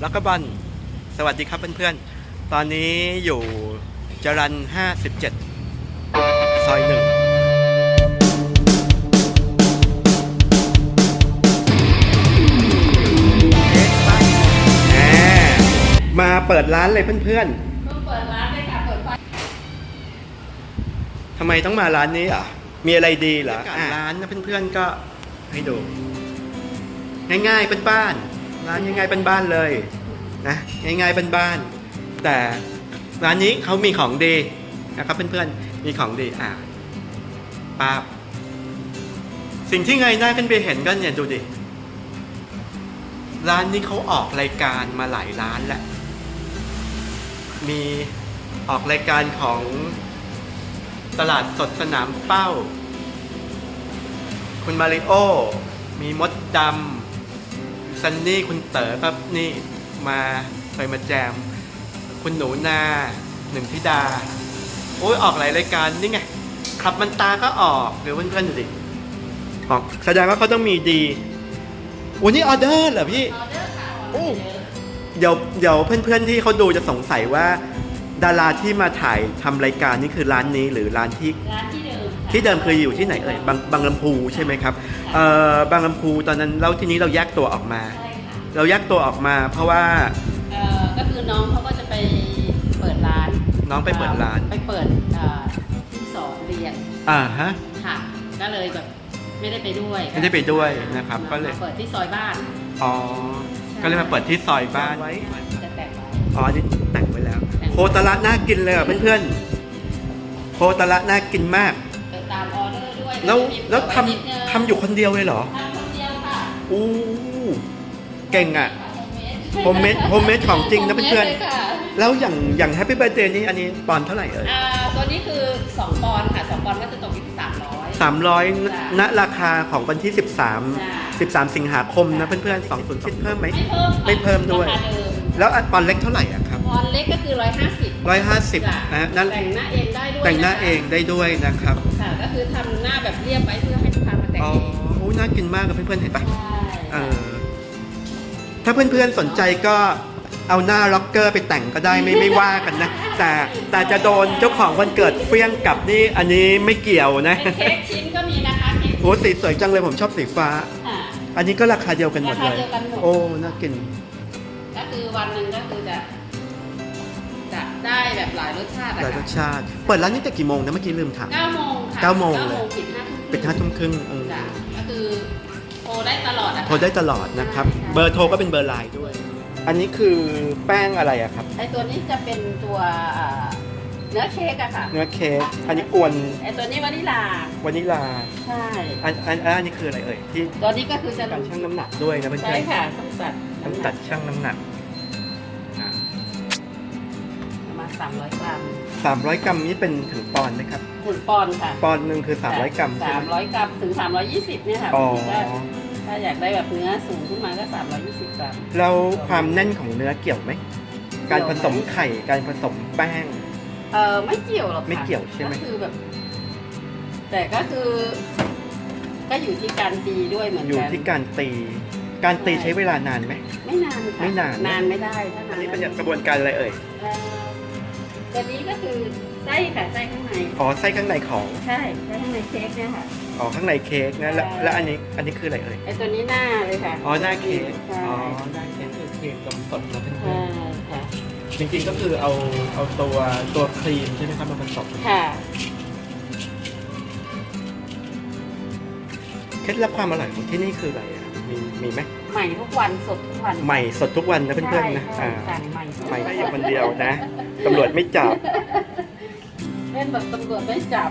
แล้วก็บอลสวัสดีครับเพื่อนๆ ตอนนี้อยู่จรัน 57 ซอยหนึ่งแหมมาเปิดร้านเลยเพื่อนเพิ่งเปิดร้านเลยค่ะเปิดไฟๆทำไมต้องมาร้านนี้อะ มีอะไรดีเหรออะร้านนะเพื่อนๆก็ให้ดู ง่ายๆเป็นบ้าน ร้านง่ายๆเป็นบ้านเลยนะง่ายๆเป็นบ้านแต่ร้านนี้เขามีของดีนะครับเพื่อนๆมีของดีอะป้าบสิ่งที่ไงหน้าขึ้นไปเห็นก็เนี่ยดูดิร้านนี้เขาออกรายการมาหลายร้านแล้วมีออกรายการของตลาดสดสนามเป้า คุณมาริโอ มีมดดำ ซันนี่คุณเต๋อครับนี่มาเคยมาแจม คุณหนูนาหนึ่งธิดา โอ้ยออกหลายรายการนี่ไงขับมันตาก็ออกเดี๋ยวเพื่อนๆดูดิออกแสดงว่าเขาต้องมีดีโอ้นี่ออเดอร์เหรอพี่ออเดอร์ค่ะโอ้เดี๋ยวเดี๋ยวเพื่อนๆที่เขาดูจะสงสัยว่า ดาราที่มาถ่ายทำรายการนี่คือร้านนี้หรือร้านที่ร้านที่เดิมค่ะ ที่เดิมเคยอยู่ที่ไหนเอ่ยบางบางลำพูใช่ไหมครับเอ่อบางลำพูตอนนั้นเราที่นี้เราแยกตัวออกมา ใช่ค่ะเราแยกตัวออกมา เพราะว่า เอ่อก็คือน้องเขาก็จะไปเปิดร้านน้องไปเปิดร้าน ไปเปิดเอ่อที่สอนเรียนอ่าฮะ ค่ะ ก็เลยแบบไม่ได้ไปด้วยไม่ได้ไปด้วยนะครับก็เลย มาเปิดที่ซอยบ้าน อ๋อ ก็เลยมาเปิดที่ซอยบ้าน จะแตกไว้ อ๋อนี่แต่งไว้แล้ว แต่ง โคตรละน่ากินเลยอะเพื่อนๆโคตรละน่ากินมาก แล้วก็จะมีแล้วทนิดนึงำทำอยู่คนเดียวเลยเหรอทำคนเดียวค่ะอู้เก่งอะโฮมเมดโฮมเมดโฮมเมดของจริงนะเพื่อนโฮมมดลยค่ะๆแล้วอย่างอย่างแฮปปี้เบ t ร์ a เดย์นี้อันนี้ปอนด์เท่าไหร่เอ่ยอ่าตัวนี้คือ 2 ปอนด์ค่ะ 2 ปอนด์ก็จะตกอยู่ที่300 สามร้อยจ้ะณราคาของวันที่จ้ะ13 13 สิงหาคมนะเพื่อนๆ2 0คิดเพิ่มไหม ไม่เพิ่มค่ะไม่เพิ่มด้วย ราคาเดิม แล้วอันปอนด์เล็กเท่าไหร่อะ ครับปอนด์เล็กก็คือ 150 150จ้ะนะนั่นแต่งหน้าเองได้ด้วยแต่งหน้าะคะเองได้ด้วยนะครับค่ะก็คือทำหน้าแบบเรียบไว้เพื่อให้ลูกค้ามาแต่งอ๋อเองโอ้น่ากินมากกับเพื่อนๆเห็นปะใช่เออถ้าเพื่อนๆสนใจก็เอาหน้าล็อกเกอร์ไปแต่งก็ได้ไม่ไม่ว่ากันนะ แต่แต่จะโดนเจ้าของวันเกิดเฟี้ยงกลับนี่อันนี้ไม่เกี่ยวนะเป็นเค้กชิ้นก็มีนะคะเค้กโอ้สีสวยจังเลยผมชอบสีฟ้า ค่ะ อันนี้ก็ราคาเดียวกันหมดเลย ราคาเดียวกันหมด โอ้ น่ากิน ก็คือวันหนึ่งก็คือจะจะ ได้แบบหลายรสชาติอะหลายรค่ะสชาติ เปิดร้านนี้แต่กี่โมงนะเมื่อกี้ลืมถาม เก้าโมงค่ะเก้าโมงเก้าเลยโมงปิดห้าทุ่มปิดห้าทุ่มครึ่งเออจ้ะก็คือโทรได้ตลอดอะค่ะโทรได้ตลอดนะครับ เบอร์โทรก็เป็นเบอร์ไลน์ด้วย อันนี้คือแป้งอะไรอะครับ ไอตัวนี้จะเป็นตัวอ่าเนื้อเค้กอะค่ะเนื้อเค้ก อันนี้กวนไอตัวนี้วานิลาวานิลา ใช่อันอันอันนี้คืออะไรเอ่ยที่ตัวนี้ก็คือจะการชั่งน้ำหนักด้วยนะเพื่อนๆใช่ค่ะต้องตัดต้องตัดชั่งน้ำหนัก ประมาณสามร้อยกรัมสามร้อยกรัมนี้เป็นถึงปอนด์ไหมครับ ถึงปอนด์ค่ะ ปอนด์หนึ่งคือสามร้อยกรัมใช่สามไหมร้อยกรัมถึงสามร้อยยี่สิบเนี่ยค่ะอ๋อถ้าถ้าอยากได้แบบเนื้อสูงขึ้นมาก็สามร้อยยี่สิบกรัม แล้วความแน่นของเนื้อเกี่ยวไหม การผสมไข่ การผสมแป้ง เออไม่เกี่ยวหรอกค่ะไม่เกี่ยวใช่ไหม ก็คือแบบ แต่ก็คือ ก็อยู่ที่การตีด้วยเหมือนอยู่กันที่การตี การตีใช้เวลานานไหม ไม่นานค่ะไม่นานนานไม่ได้ถ้าอันานนนี้เป็นกระบวนการอะไรเอ่ย เอ่อ ตัวนี้ก็คือไส้ค่ะไส้ข้างในอ๋อไส้ข้างในของใช่ไส้ข้างในเค้กเนี่ยค่ะ อ๋อข้างในเค้กนะแล้วใช่ แล้วอันนี้อันนี้คืออะไรเอ่ยไอตัวนี้หน้าเลยค่ะอ๋อหน้าเค้กใช่อ๋อหน้าเค้กคือครีมนมสดนะเพื่ใช่อนค่ะๆจริงๆก็คือเอาเอาตัวตัวครีมใช่ไหมครับมาผสมค่ะ เคล็ดลับความอร่อยของที่นี่คืออะไรอะ มีมีไหมใหม่ทุกวันสดทุกวันใหม่สดทุกวันนะเพื่อนๆนะใช่อ่าใช่สั่งใหม่ทุกใหม่วันได้อยู่คนเดียวนะตำรวจไม่จับเล่นแบบตำรวจไม่จับ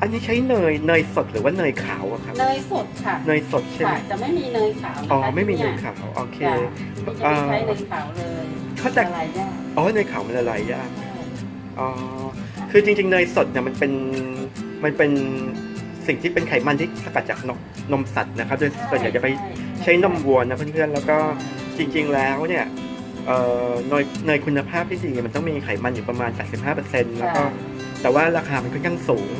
อันนี้ใช้เนยเนยสดหรือว่าเนยขาวอะครับ เนยสดค่ะเนยสดใช่ไหมค่ะจะไม่มีเนยขาวนะคะอ๋อไม่มีเนที่ยขาวโอเค จ้ะที่จะไม่ใช้เนยขาวเลยเขาจะละลายยากอ๋อเนยขาวมันละลายยากใช่อ๋อ คือจริงๆ เนยสดเนี่ยมันเป็นมันเป็น สิ่งที่เป็นไขมันที่สกัดจากนมนมสัตว์นะครับโดยส่วนใหญ่จะไปใช้นมวัวนะเพื่อนๆแล้วก็จริง ๆ แล้วเนี่ยเอ่อเนยเนยคุณภาพที่ดีมันต้องมีไขมันอยู่ประมาณ 85%แล้วก็แต่ว่าราคามันค่อนข้างสูง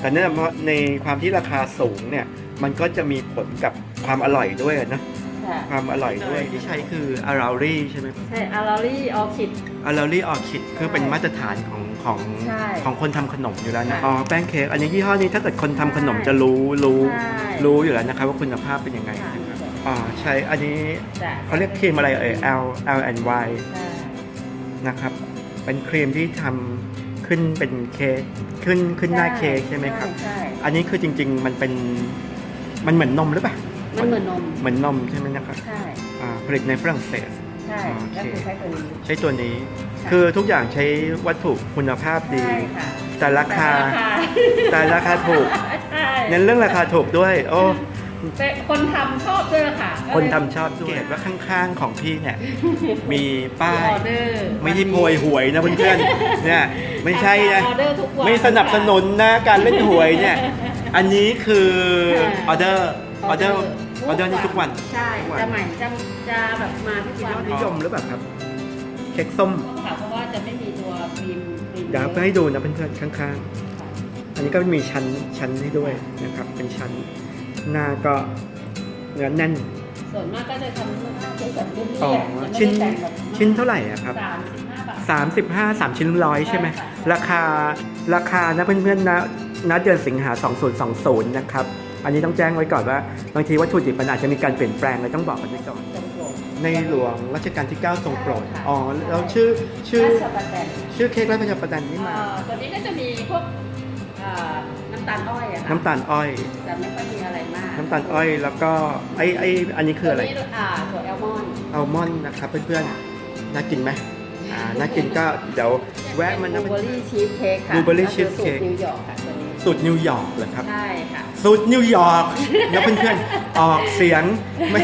แต่เนื่องจากในความที่ราคาสูงเนี่ยมันก็จะมีผลกับความอร่อยด้วยนะค่ะความอร่อยด้วยที่ใช้คืออาราลี่ใช่ไหมใช่อาราลี่ออคิดอาราลี่ออคิดคือเป็นมาตรฐานของ ของใช่ของคนทำขนมอยู่แล้วนะค่ะอ๋อแป้งเค้กอันนี้ยี่ห้อนี้ถ้าเกิดคนทำขนมจะรู้รู้ใช่ รู้อยู่แล้วนะครับว่าคุณภาพเป็นยังไงค่ะนะครับอ๋อใช้อันนี้จ้ะเขาเรียกครีมอะไรเอ่ย L L and Y ใช่นะครับ เป็นครีมที่ทำขึ้นเป็นเค้กขึ้นขึ้นหน้าเค้กใช่ไหมครับ ใช่อันนี้คือจริง ๆ มันเป็นมันเหมือนนมหรือเปล่า มันเหมือนนม เหมือนนมใช่ไหมนะครับใช่ อ่าผลิตในฝรั่งเศส ใช่โอเคก็คือใช้ตัวนี้ ใช้ตัวนี้ค่ะคือทุกอย่างใช้วัตถุคุณภาพดี ใช่ค่ะแต่ราคาแต่ราคา แต่ราคาถูก ใช่เน้นเรื่องราคาถูกด้วย โอ้แต่คนทำชอบด้วยค่ะคนทำชอบด้วยเกตว่าข้างๆของพี่เนี่ย มีป้าอยอเดอร์ไม่ใช่โพยหวยนะเพื่อนๆ เนี่ยไม่ใช่นะออเดอร์ทุกวัน ไม่สนับสนุนนะการเล่นหวยเนี่ย อันนี้คือออเดอร์ออเดอร์ ออเดอร์ นี่ทุกวัน ใช่ทุกวัน จะใหม่จะจะแบบมาทุกยวันอดนิยมหรือเปล่าครับ เค้กส้มค่ะเพราะว่าจะไม่มีตัวครีมครีมเดี๋ยวให้ดูนะเพื่อนๆข้างๆ อันนี้ก็มีชั้นชั้นให้ด้วยนะครับ เป็นชั้นหน้าก็เนื้อแน่นส่วนมากก็จะทำหน้าเป็นแบบเรียบๆอ๋อจะไม่ชิ้นได้แต่งแบบชิ้นเท่าไหร่อะครับ สามสิบห้าบาท 35 3 ชิ้นร้อยใช่ไหมใช่ค่ะ ราคาราคานะเพื่อนๆนะณเดือนสิงหา 2020 นะครับ อันนี้ต้องแจ้งไว้ก่อนว่าบางทีวัตถุดิบมันอาจจะมีการเปลี่ยนแปลงเลยต้องบอกกันไว้ก่อนจงโปรดในหลวงรัชกาลที่ 9 ทรงโปรดใช่ค่ะอ๋อ แล้วชื่อชื่อราชบัณฑิตชื่อเค้กราชประประดันนี่มาเอ่อตัวนี้ก็จะมีพวกเอ่อน้ำตาลอ้อยอะค่ะน้ำตาลอ้อยจะไม่ค่อยมีอะไรมากน้ำตาลอ้อย แล้วก็ไอไออันนี้คืออะไร ตัวนี้อ่าถั่วแอลมอนด์อัลมอนด์นะครับเพื่อนๆ น่ากินไหมอ่า น่ากินก็เดี๋ยวแวะมันนะ บลูเบอรี่ชีสเค้กค่ะ Blueberry ก็คือ cheesecake สูตรนิวยอร์กค่ะตัวนี้ สูตรนิวยอร์กเหรอครับ ใช่ค่ะ สูตรนิวยอร์กแล้วเพื่อนๆ ออกเสียงไม่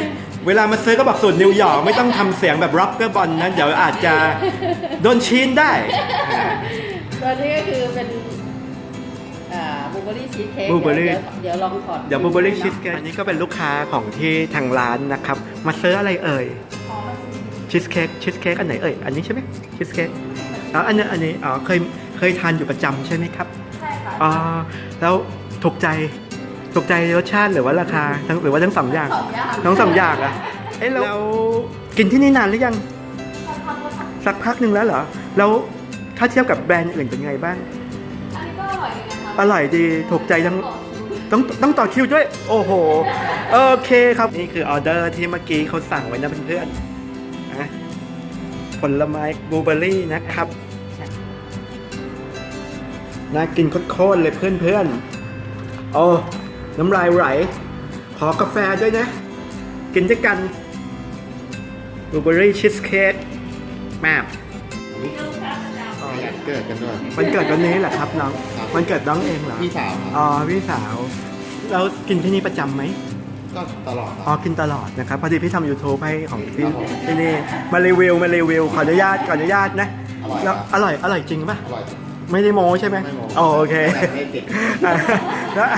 เวลามาซื้อก็บอกสูตรนิวยอร์กไม่ต้องทำเสียงแบบร็อกเกอร์บอลนะเดี๋ยวอาจจะโดนชีนได้อ่าตัวนี้ก็คือเป็นบลูเบอรี่ชีสเค้ก Blueberry เดี๋ยวลองถอดเดี๋ยวบูเบอรี่ชีสเค้กอันนี้ก็เป็นลูกค้าของที่ทางร้านนะครับ มาซื้ออะไรเอ่ยอ๋อชีสเค้กชีสเค้กอันไหนเอ่ยอันนี้ใช่ไหมชีสเค้กอ๋ออันนี้อันนี้อ๋อเคยเคยทานอยู่ประจำใช่ไหมครับใช่ค่ะ อ๋อแล้วถูกใจถูกใจรสชาติหรือว่าราคาทั้งหรือว่าทั้งสองอย่างสองอย่างทั้งสองอย่างอะเอ๊ะแล้วกินที่นี่นานหรือยัง สักพักหนึ่งแล้วเหรอแล้วถ้าเทียบกับแบรนด์อื่นเป็นไงบ้างอันนี้ก็อร่อยดีนะคะอร่อยดีถูกใจทั้งต้องต้องต่อคิวด้วย โอ้โห โอเคครับ นี่คือออเดอร์ที่เมื่อกี้เขาสั่งไว้นะเพื่อนๆนะผลไม้บลูเบอร์รี่นะครับ น่ากินโคตรๆเลยเพื่อนๆ โอ้ น้ำลายไหล ขอกาแฟด้วยนะ กินด้วยกันบลูเบอร์รี่ชีสเค้กแม่อ๋อเกิดกันด้วยมันเกิดวันนี้แหละครับน้องครับมันเกิดน้องเองเหรอ พี่สาวครับอ๋อ พี่สาว เรากินที่นี่ประจำไหม ก็ตลอดคอ๋อรับกินตลอดนะครับ พอดีพี่ทำ YouTube ให้ของที่ครับผมที่นี่ มารีวิว มารีวิว ขออนุญาต ขออนุญาตนะ อร่อยแล้วครับอร่อยอร่อยจริงป่ะ อร่อย ไม่ได้โม้ใช่ไหมไม่โม้อ๋อโอเคไม่ติด อะแล้ว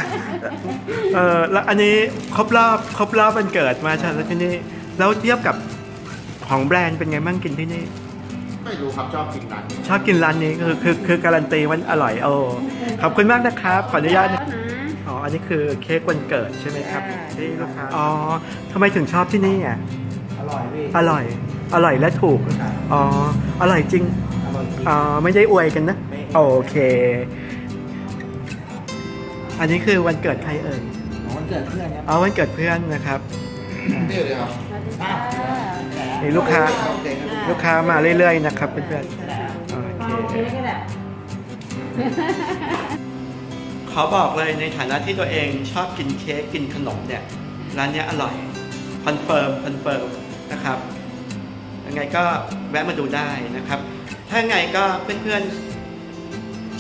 เออแล้วอันนี้ครบรอบครบรอบวันเกิดมาใช่แล้วที่นี่แล้วเทียบกับของแบรนด์เป็นไงบ้างกินที่นี่ ไม่รู้ครับชอบกินร้านนี้ชอบกินร้านนี้คือคือคือการันตีมันอร่อยโอ้ขอบคุณมากนะครับ ขออนุญาตนะนะ อ๋ออันนี้คือเค้กวันเกิดใช่ไหมครับ อ่า ที่ลูกค้าอ๋อทำไมถึงชอบที่นี่อะอร่อยพี่อร่อย อร่อยและถูก อ๋อ อร่อยจริงอร่อยจริง อ๋อไม่ได้อวยกันนะ ไม่ โอเค อันนี้คือวันเกิดใครเอ่ยวันเกิดเพื่อนครับอ๋อวันเกิดเพื่อนนะครับเรียกเลยครับสวัสดีค่ะนี่ลูกค้าโอเคครับลูกค้ามาเรื่อยๆนะครับเพื่อนๆโอเอาเคตรงนี้ก็ได้ขอบอกเลยในฐานะที่ตัวเองชอบกินเค้กกินขนมเนี่ย ร้านเนี้ยอร่อยคอนเฟิร์มคอนเฟิร์มนะครับยังไงก็แวะมาดูได้นะครับ ถ้าไงก็เพื่อนๆ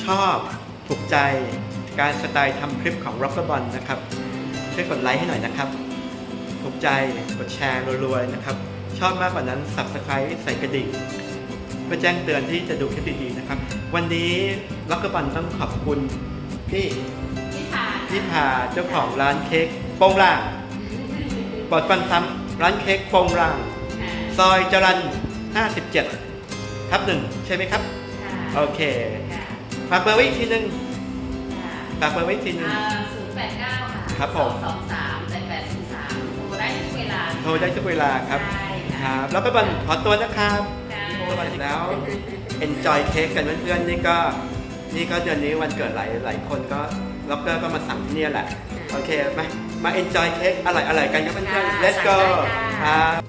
ชอบถูกใจการสไตล์ทำคลิปของ r o c k e r b o l นะครับช่วยกดไลค์ให้หน่อยนะครับ ถูกใจกดแชร์รัวๆนะครับ ชอบมากกว่านั้น Subscribe ใส่กระดิ่งเพื่อแจ้งเตือนที่จะดูคลิปดีๆนะครับ วันนี้ r o c k e r b o l ต้องขอบคุณพี่พี่ผ่านพี่พาเจ้าของร้านเค้กโป้งล่างปลอดฟันซ้ำร้านเค้กโป้งล่างอ่าซอยจรัน57ทับหนึ่งใช่ไหมครับค่ะโอเคค่ะ ฝากเบอร์ไว้อีกทีหนึงค่ะฝากเบอร์ไว้อีกทีหนึงอ่าศูนย์แปดเก้าค่ะครับผม สองสามแปดแปดศูนย์สามโทรได้ทุกเวลาโทรได้ทุกเวลาครับ ใช่คค่ะรับ แล้วก็บันขอตัวนะครับค่ะสวัสดีแล้ว enjoy เค้กกันเพื่อนๆนี่ก็ นี่ก็เดือนนี้วันเกิดหลายหลายคนก็ล็อกเกอร์ก็มาสั่งที่เนี่ยแหละ โอเคไหมมา enjoy เค้กอร่อยๆกันครับเพื่อนๆ let's go ครับ